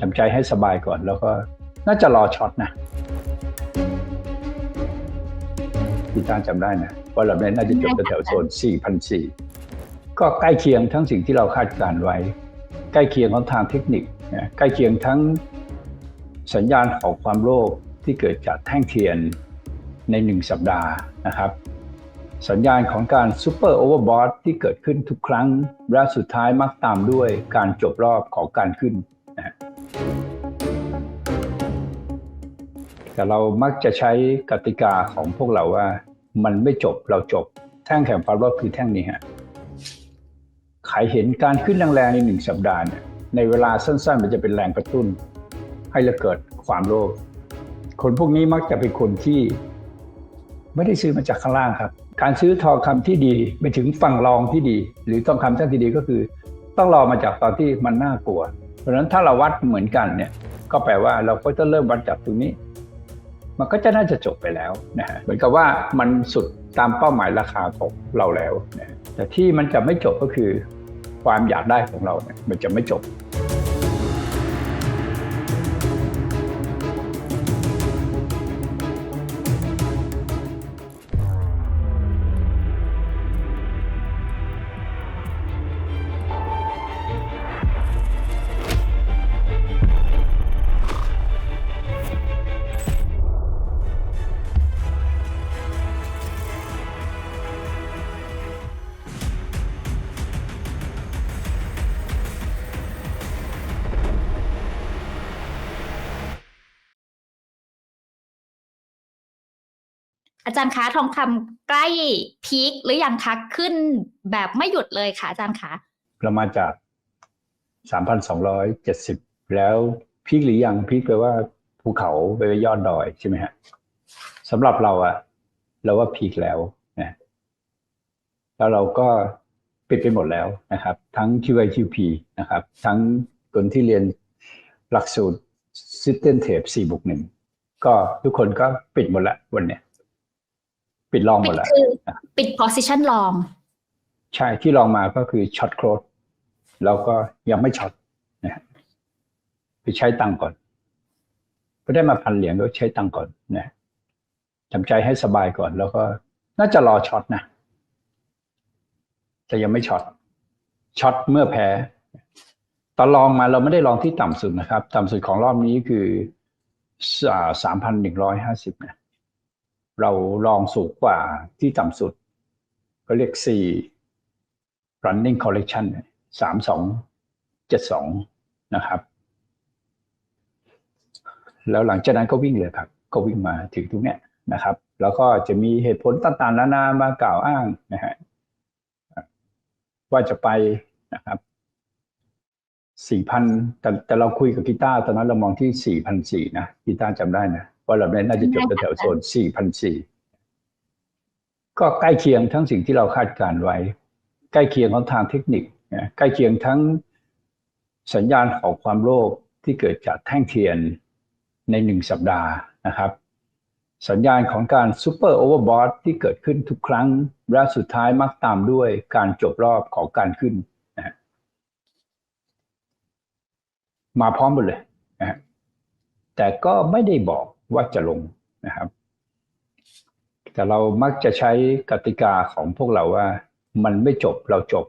ทำใจให้สบายก่อน แล้วก็น่าจะรอช็อตนะพี่ต้านจำได้นะว่าเราเนี่น่าจะจบแถวโซน4,400ก็ใกล้เคียงทั้งสิ่งที่เราคาดการไว้ ใกล้เคียงของทางเทคนิคนะใกล้เคียงทั้งสัญญาณของความโลภที่เกิดจากแท่งเทียนในหนึ่งสัปดาห์นะครับ สัญญาณของการซูเปอร์โอเวอร์บอทที่เกิดขึ้นทุกครั้งและสุดท้ายมักตามด้วยการจบรอบของการขึ้น แต่เรามักจะใช้กติกาของพวกเราว่า มันไม่จบเราจบ แท่งแข่งความรอบคือแท่งนี้ฮะใครเห็นการขึ้นแรงๆในหนึ่งสัปดาห์เนี่ยในเวลาสั้นๆ มันจะเป็นแรงกระตุ้น ให้เราเกิดความโลภคนพวกนี้มักจะเป็นคนที่ ไม่ได้ซื้อมาจากข้างล่างครับ การซื้อทองคำที่ดีไปถึงฝั่งรองที่ดี หรือทองคำแท่งที่ดีก็คือ ต้องรอมาจากตอนที่มันน่ากลัว เพราะฉะนั้นถ้าเราวัดเหมือนกันเนี่ย ก็แปลว่าเราก็จะเริ่มวัดจากตรงนี้ มันก็จะน่าจะจบไปแล้วนะฮะเหมือนกับว่ามันสุดตามเป้าหมายราคาของเราแล้วนะแต่ที่มันจะไม่จบก็คือความอยากได้ของเราเนี่ยมันจะไม่จบ อาจารย์คะทองคำใกล้พีคหรือยังคะขึ้นแบบไม่หยุดเลยค่ะอาจารย์คะเรามาจาก3,270แล้วพีคหรือยังพีคแปลว่าภูเขาไปยอดดอยใช่ไหมฮะสำหรับเราอะเราว่าพีคแล้วนะแล้วเราก็ปิดไปหมดแล้วนะครับ ทั้ง QIQP นะครับ ทั้งคนที่เรียนหลักสูตร System Tape 4บวก1ก็ทุกคนก็ปิดหมดล้ววันเนี้ย ปิดลองหมปิดดแล้วคือปิด position ลอง ใช่ที่ลองมาก็คือช็อตโครดแล้วก็ยังไม่ช็อตนะฮะไปใช้ตังค์ก่อน ก็ได้มาพันเหรียญก็ใช้ตังค์ก่อนนะทำใจให้สบายก่อน แล้วก็น่าจะรอช็อตนะแต่ยังไม่ช็อตช็อตเมื่อแพ้ ตอนลองมาเราไม่ได้ลองที่ต่ำสุดนะครับ ต่ำสุดของรอบนี้คือสามพันหนึ่งร้อยห้าสิบนะ เราลองสูงกว่าที่ต่ำสุด ก็เรียก C running collection สามสองเจ็ดสองนะครับ แล้วหลังจากนั้นก็วิ่งเลยครับ ก็วิ่งมาถึงตรงเนี้ยนะครับ แล้วก็จะมีเหตุผลต่างๆ นานามากล่าวอ้างนะฮะว่าจะไปนะครับสี่พันแต่แต่เราคุยกับกีตาร์ตอนนั้นเรามองที่สี่พันสี่นะกีตาร์จำได้นะ ว่าเราเนี่ยน่าจะจบแถวๆโซนสี่พันสี่ก็ใกล้เคียงทั้งสิ่งที่เราคาดการไว้ ใกล้เคียงของทางเทคนิคนะใกล้เคียงทั้งสัญญาณของความโลภที่เกิดจากแท่งเทียนในหนึ่งสัปดาห์นะครับ สัญญาณของการซูเปอร์โอเวอร์บอทที่เกิดขึ้นทุกครั้งและสุดท้ายมักตามด้วยการจบรอบของการขึ้นนะฮะมาพร้อมหมดเลยนะฮะ แต่ก็ไม่ได้บอกว่าจะลงนะครับ แต่เรามักจะใช้กติกาของพวกเราว่า มันไม่จบเราจบ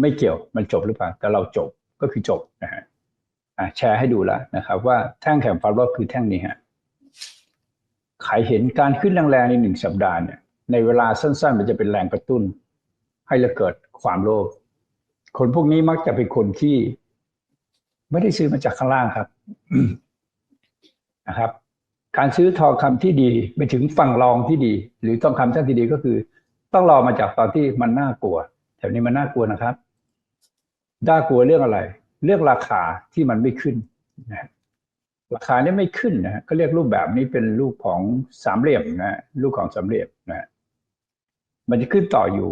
ไม่เกี่ยวมันจบหรือเปล่า แต่เราจบก็คือจบนะฮะแชร์ให้ดูแล้วนะครับ ว่าแท่งแข่งความรอบคือแท่งนี้ฮะใครเห็นการขึ้นแรงๆในหนึ่งสัปดาห์เนี่ยในเวลาสั้นๆ มันจะเป็นแรงกระตุ้น ให้เราเกิดความโลภคนพวกนี้มักจะเป็นคนที่ ไม่ได้ซื้อมาจากข้างล่างครับนะครับ การซื้อทองคำที่ดีไปถึงฝั่งรองที่ดี หรือทองคำแท่งที่ดีก็คือ ต้องรอมาจากตอนที่มันน่ากลัวแถวนี้มันน่ากลัวนะครับน่ากลัวเรื่องอะไร เรื่องราคาที่มันไม่ขึ้นนะราคานี้ไม่ขึ้นนะก็เรียกรูปแบบนี้เป็นรูปของสามเหลี่ยมนะรูปของสามเหลี่ยมนะฮะมันจะขึ้นต่ออยู่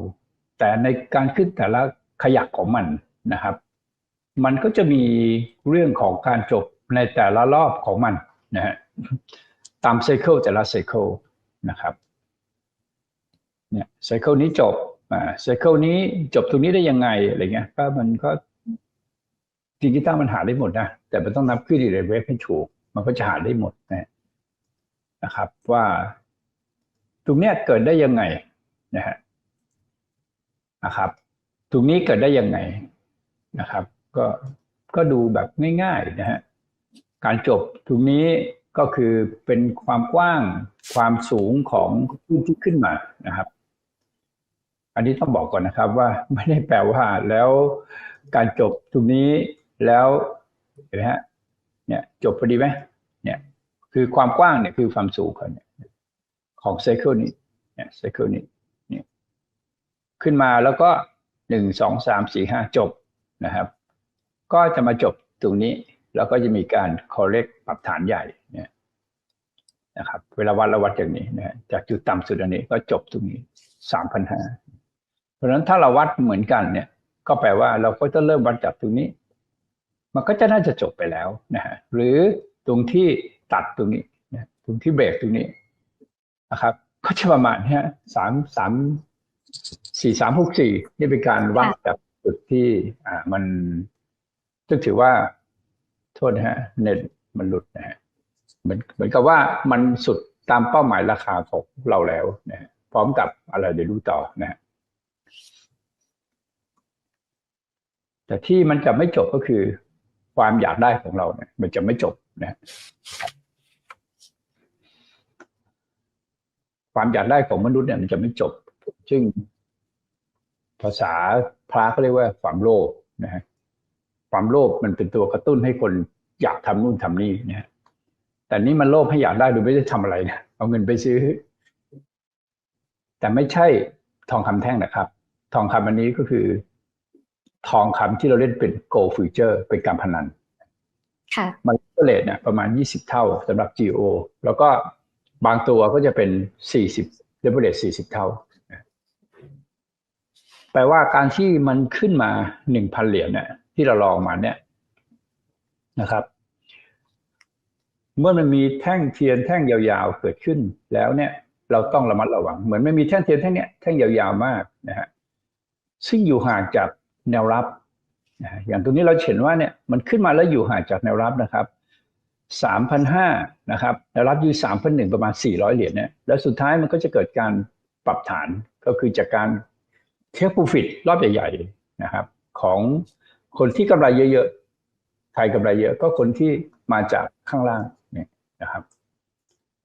แต่ในการขึ้นแต่ละขยักของมันนะครับ มันก็จะมีเรื่องของการจบในแต่ละรอบของมันนะฮะตามไซเคิลแต่ละไซเคิลนะครับเนี่ยไซเคิลนี้จบอ่าไซเคิลนี้จบตรงนี้ได้ยังไงอะไรเงี้ยก็มันก็จดิจิตอลมันหาได้หมดนะแต่มันต้องนับขึ้นในเว็บให้ถูก มันก็จะหาได้หมดนะนะครับ ว่าตรงเนี้ยเกิดได้ยังไงนะฮะนะครับ ตรงนี้เกิดได้ยังไงนะครับ ก็ก็ดูแบบง่ายๆนะฮะการจบตรงนี้ก็คือเป็นความกว้างความสูงของพื้นที่ขึ้นมานะครับ อันนี้ต้องบอกก่อนนะครับว่าไม่ได้แปลว่าแล้วการจบตรงนี้แล้วเห็นไหมฮะเนี่ยจบพอดีไหมเนี่ยคือความกว้างเนี่ยคือความสูงของเนี่ยของไซเคิลนี้เนี่ยไซเคิลนี้เนี่ยขึ้นมาแล้วก็หนึ่งสองสามสี่ห้าจบนะครับ ก็จะมาจบตรงนี้ แล้วก็จะมีการ correct ปรับฐานใหญ่เนี่ยนะครับ เวลาวัดเราวัดอย่างนี้นะจากจุดต่ำสุดอันนี้ก็จบตรงนี้สามพันห้าเพราะฉะนั้นถ้าเราวัดเหมือนกันเนี่ย ก็แปลว่าเราก็จะเริ่มวัดจากตรงนี้ มันก็จะน่าจะจบไปแล้วนะฮะหรือตรงที่ตัดตรงนี้นะตรงที่เบรกตรงนี้นะครับ ก็จะประมาณเนี้ยสามสามสี่สามหกสี่นี่เป็นการวัดจากจุดที่อ่ามัน ซึ่งถือว่าโทษนะฮะเน็ตมันหลุดนะฮะเหมือนเหมือนกับว่ามันสุดตามเป้าหมายราคาของเราแล้วนะพร้อมกับอะไรเดี๋ยวดูต่อนะฮะแต่ที่มันจะไม่จบก็คือ ความอยากได้ของเราเนี่ย มันจะไม่จบนะความอยากได้ของมนุษย์เนี่ยมันจะไม่จบ ซึ่งภาษาพระเขาเรียกว่าความโลภนะฮะ ความโลภมันเป็นตัวกระตุ้นให้คนอยากทำนู่นทำนี่นะฮะแต่นี่มันโลภให้อยากได้โดยไม่ได้ทำอะไรนะเอาเงินไปซื้อ แต่ไม่ใช่ทองคำแท่งนะครับ ทองคำอันนี้ก็คือ ทองคำที่เราเล่นเป็น gold future เป็นการพนันค่ะมันเลทเนี่ยประมาณ 20 เท่าสำหรับ GO แล้วก็บางตัวก็จะเป็น 40 leverage 40 เท่า แปลว่าการที่มันขึ้นมา 1,000 เหรียญเนี่ย ที่เราลองมาเนี่ยนะครับ เมื่อมันมีแท่งเทียนแท่งยาวๆเกิดขึ้นแล้วเนี่ย เราต้องระมัดระวัง เหมือนไม่มีแท่งเทียนแท่งเนี้ยแท่งยาวๆมากนะฮะซึ่งอยู่ห่างจากแนวรับนะอย่างตรงนี้เราเห็นว่าเนี่ยมันขึ้นมาแล้วอยู่ห่างจากแนวรับนะครับสามพันห้านะครับแนวรับอยู่สามพันหนึ่งประมาณสี่ร้อยเหรียญเนี่ยแล้วสุดท้ายมันก็จะเกิดการปรับฐานก็คือจากการเทคโปรฟิตรอบใหญ่ๆนะครับ ของ คนที่กำไรเยอะๆใครกำไรเยอะ ก็คนที่มาจากข้างล่างเนี่ยนะครับ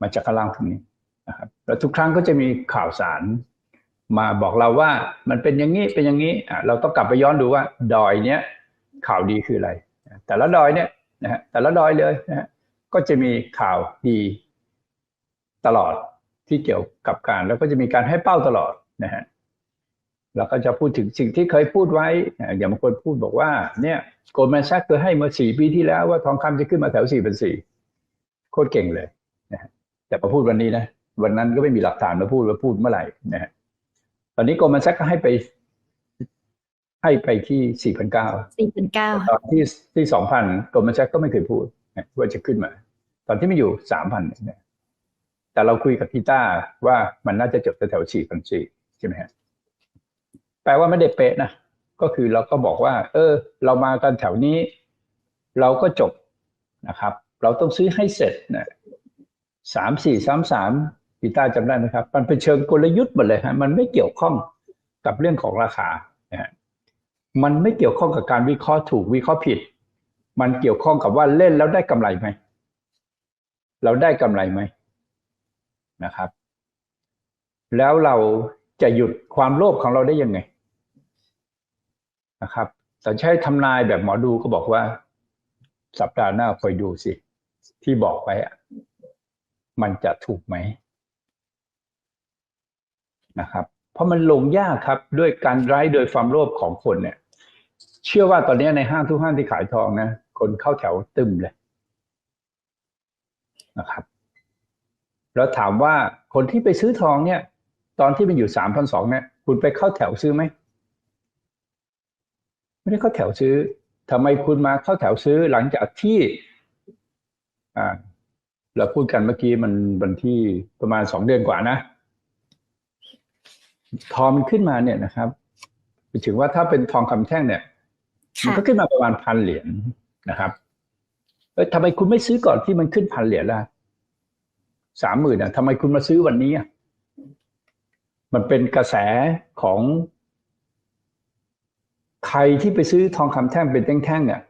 มาจากข้างล่างตรงนี้นะครับ แล้วทุกครั้งก็จะมีข่าวสารมาบอกเราว่ามันเป็นอย่างนี้เป็นอย่างนี้อะเราต้องกลับไปย้อนดูว่าดอยเนี้ยข่าวดีคืออะไร แต่ละดอยเนี่ยนะฮะแต่ละดอยเลยนะฮะก็จะมีข่าวดีตลอดที่เกี่ยวกับการ แล้วก็จะมีการให้เป้าตลอดนะฮะ แล้วก็จะพูดถึงสิ่งที่เคยพูดไว้นะอย่างบางคนพูดบอกว่า เนี่ยโกลแมนแซกเคยให้เมื่อสี่ปีที่แล้วว่าทองคำจะขึ้นมาแถวสี่เป็นสี่โคตรเก่งเลยนะฮะแต่พอพูดวันนี้นะวันนั้นก็ไม่มีหลักฐานมาพูดว่าพูดเมื่อไหร่นะฮะตอนนี้โกลแมนแซกก็ให้ไป ให้ไปที่สี่พันเก้าสี่พันเก้าตอนที่ที่สองพันโกลแมนแซกก็ไม่เคยพูดนะว่าจะขึ้นมา ตอนที่มันอยู่สามพันเนี่ยแต่เราคุยกับพีต้าว่ามันน่าจะจบแถวสี่พันสี่ใช่ไหมฮะ แปลว่าไม่ได้เป๊ะนะก็คือเราก็บอกว่า เออ เรามากันแถวนี้ เราก็จบนะครับ เราต้องซื้อให้เสร็จนะสามสี่สามสามพีต้าจำได้ไหมครับ มันเป็นเชิงกลยุทธ์หมดเลยฮะมันไม่เกี่ยวข้องกับเรื่องของราคานะฮะมันไม่เกี่ยวข้องกับการวิเคราะห์ถูกวิเคราะห์ผิด มันเกี่ยวข้องกับว่าเล่นแล้วได้กำไรไหมเราได้กำไรไหมนะครับ แล้วเราจะหยุดความโลภของเราได้ยังไง นะครับแต่ใช้ทำนายแบบหมอดูก็บอกว่า สัปดาห์หน้าคอยดูสิ ที่บอกไว้มันจะถูกไหมนะครับ เพราะมันลงยากครับด้วยการไร้โดยความโลภของคนเนี่ย เชื่อว่าตอนนี้ในห้างทุกห้างที่ขายทองนะคนเข้าแถวตึมเลยนะครับ แล้วถามว่าคนที่ไปซื้อทองเนี่ย ตอนที่มันอยู่สามพันสองเนี่ย คุณไปเข้าแถวซื้อไหม ไม่ได้เข้าแถวซื้อทำไมคุณมาเข้าแถวซื้อหลังจากที่ อ่า เราพูดกันเมื่อกี้มันวันที่ประมาณสองเดือนกว่านะทองมันขึ้นมาเนี่ยนะครับถึงว่าถ้าเป็นทองคำแท่งเนี่ย มันค่ะก็ขึ้นมาประมาณพันเหรียญนะครับเอ้ยทำไมคุณไม่ซื้อก่อนที่มันขึ้นพันเหรียญล่ะสามหมื่นอะทำไมคุณมาซื้อวันนี้อะมันเป็นกระแสของ ใครที่ไปซื้อทองคำแท่งเป็นแท่งๆอะ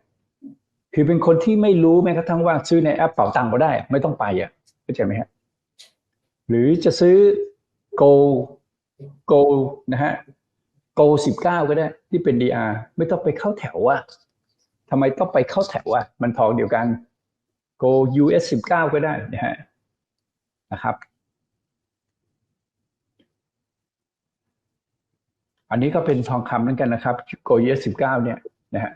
คือเป็นคนที่ไม่รู้แม้กระทั่งว่าซื้อในแอปเป๋าตังก็ได้ ไม่ต้องไปอะเข้าใจไหมฮะหรือจะซื้อโกโกนะฮะโกสิบเก้าก็ได้ ที่เป็น DR ไม่ต้องไปเข้าแถวอะทำไมต้องไปเข้าแถวอะมันทองเดียวกันโก US สิบเก้าก็ได้นะฮะนะครับ อันนี้ก็เป็นทองคำเหมือนกันนะครับโก US สิบเก้าเนี่ยนะฮะ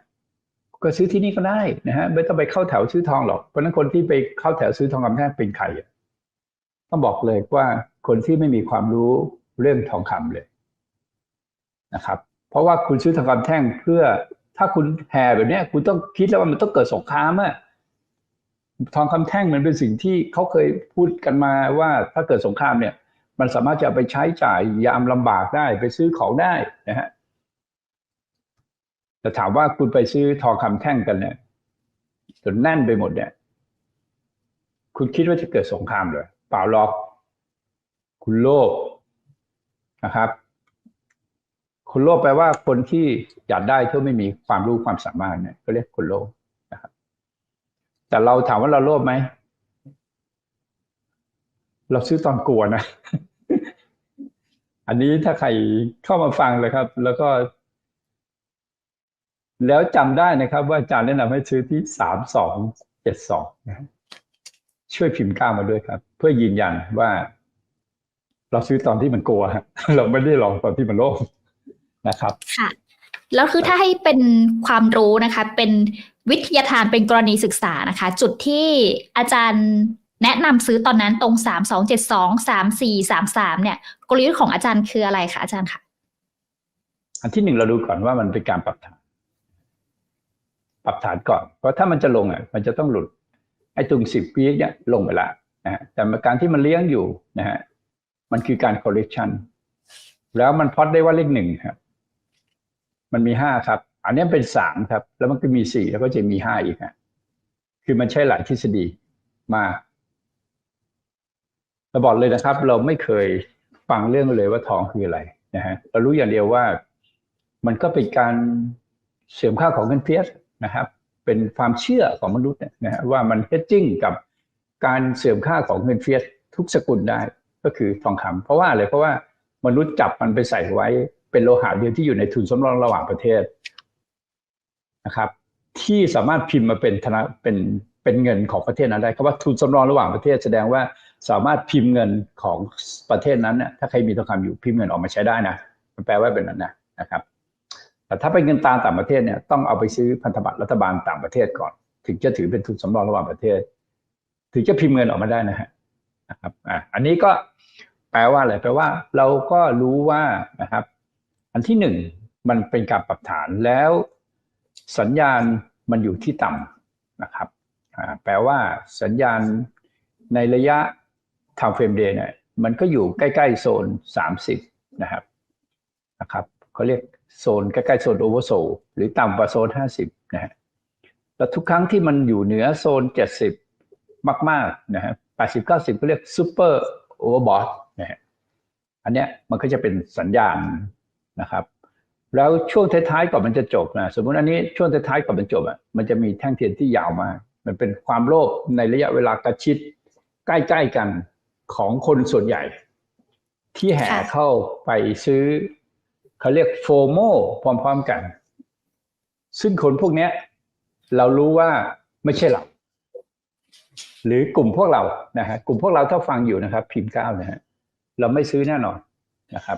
ก็ซื้อที่นี่ก็ได้นะฮะไม่ต้องไปเข้าแถวซื้อทองหรอกเพราะฉะนั้นคนที่ไปเข้าแถวซื้อทองคำแท่งเป็นใครต้องบอกเลยว่าคนที่ไม่มีความรู้เรื่องทองคำเลยนะครับ เพราะว่าคุณซื้อทองคำแท่งเพื่อถ้าคุณแห่แบบนี้คุณต้องคิดแล้วว่ามันต้องเกิดสงครามอะทองคำแท่งมันเป็นสิ่งที่เขาเคยพูดกันมาว่าถ้าเกิดสงครามเนี่ย มันสามารถจะไปใช้จ่ายยามลำบากได้ไปซื้อของได้นะฮะแต่ถามว่าคุณไปซื้อทองคำแท่งกันเนี่ยจนแน่นไปหมดเนี่ย คุณคิดว่าจะเกิดสงครามเลยเปล่าหรอก คุณโลภนะครับ คุณโลภแปลว่าคนที่อยากได้ที่ไม่มีความรู้ความสามารถเนี่ยก็เรียกคนโลภนะครับ แต่เราถามว่าเราโลภไหม เราซื้อตอนกลัวนะ อันนี้ถ้าใครเข้ามาฟังเลยครับ แล้วก็ แล้วจำได้นะครับ ว่าอาจารย์แนะนำให้ซื้อที่สามสองเจ็ดสองนะช่วยพิมพ์ก้าวมาด้วยครับ เพื่อยืนยันว่า เราซื้อตอนที่มันกลัวเราไม่ได้ลองตอนที่มันโลภนะครับ ค่ะ แล้วคือถ้าให้เป็นความรู้นะคะ เป็นวิทยาทานเป็นกรณีศึกษานะคะ จุดที่อาจารย์ แนะนำซื้อตอนนั้นตรงสามสองเจ็ดสองสามสี่สามสามเนี่ย กลยุทธ์ของอาจารย์คืออะไรคะอาจารย์คะอันที่หนึ่งเราดูก่อนว่ามันเป็นการปรับฐานปรับฐานก่อน เพราะถ้ามันจะลงอะ มันจะต้องหลุด ไอ้ตรงสิบปีเนี่ยลงไปละนะฮะแต่การที่มันเลี้ยงอยู่นะฮะมันคือการ correction แล้วมันพอดได้ว่าเลขหนึ่งครับมันมีห้าครับ อันนี้เป็นสามครับ แล้วมันก็มีสี่แล้วก็จะมีห้าอีกฮะคือมันใช้หลายทฤษฎีมา เราบอกเลยนะครับ เราไม่เคยฟังเรื่องเลยว่าทองคืออะไรนะฮะเรารู้อย่างเดียวว่ามันก็เป็นการเสื่อมค่าของเงินเฟ้อนะครับ เป็นความเชื่อของมนุษย์นะฮะว่ามันเฮดจิ้งกับการเสื่อมค่าของเงินเฟ้อทุกสกุลได้ก็คือทองคำเพราะว่าอะไรเพราะว่ามนุษย์จับมันไปใส่ไว้เป็นโลหะเดียวที่อยู่ในทุนสำรองระหว่างประเทศนะครับ ที่สามารถพิมพ์มาเป็นธนาเป็นเป็นเงินของประเทศนั้นได้คำว่าทุนสำรองระหว่างประเทศแสดงว่า สามารถพิมพ์เงินของประเทศนั้นเนี่ยถ้าใครมีทองคำอยู่พิมพ์เงินออกมาใช้ได้นะมันแปลว่าเป็นนั้นนะนะครับ แต่ถ้าเป็นเงินตราต่างประเทศเนี่ยต้องเอาไปซื้อพันธบัตรรัฐบาลต่างประเทศก่อน ถึงจะถือเป็นทุนสำรองระหว่างประเทศ ถึงจะพิมพ์เงินออกมาได้นะฮะนะครับอะอันนี้ก็แปลว่าอะไรแปลว่า เราก็รู้ว่านะครับ อันที่หนึ่งมันเป็นการปรับฐานแล้วสัญญาณมันอยู่ที่ต่ำนะครับอ่าแปลว่าสัญญาณในระยะ time frame day เนี่ยมันก็อยู่ใกล้ๆโซน 30 นะครับนะครับเขาเรียกโซนใกล้ๆโซนโอเวอร์โซหรือต่ำกว่าโซน 50 นะฮะแล้วทุกครั้งที่มันอยู่เหนือโซน 70 มากๆนะฮะ80 90 ก็เรียกซูเปอร์โอเวอร์บอทนะฮะอันเนี้ยมันก็จะเป็นสัญญาณนะครับ แล้วช่วงท้ายๆก่อนมันจะจบนะสมมติอันนี้ช่วงท้ายๆก่อนมันจบอะมันจะมีแท่งเทียนที่ยาวมาก มันเป็นความโลภในระยะเวลากระชิดใกล้ๆกัน ของคนส่วนใหญ่ ที่แห่เข้าไปซื้อเขาเรียกโฟโมพร้อมๆกัน ซึ่งคนพวกนี้เรารู้ว่าไม่ใช่เราหรือกลุ่มพวกเรานะฮะกลุ่มพวกเราถ้าฟังอยู่นะครับ พิมพ์เก้านะฮะเราไม่ซื้อแน่นอนนะครับ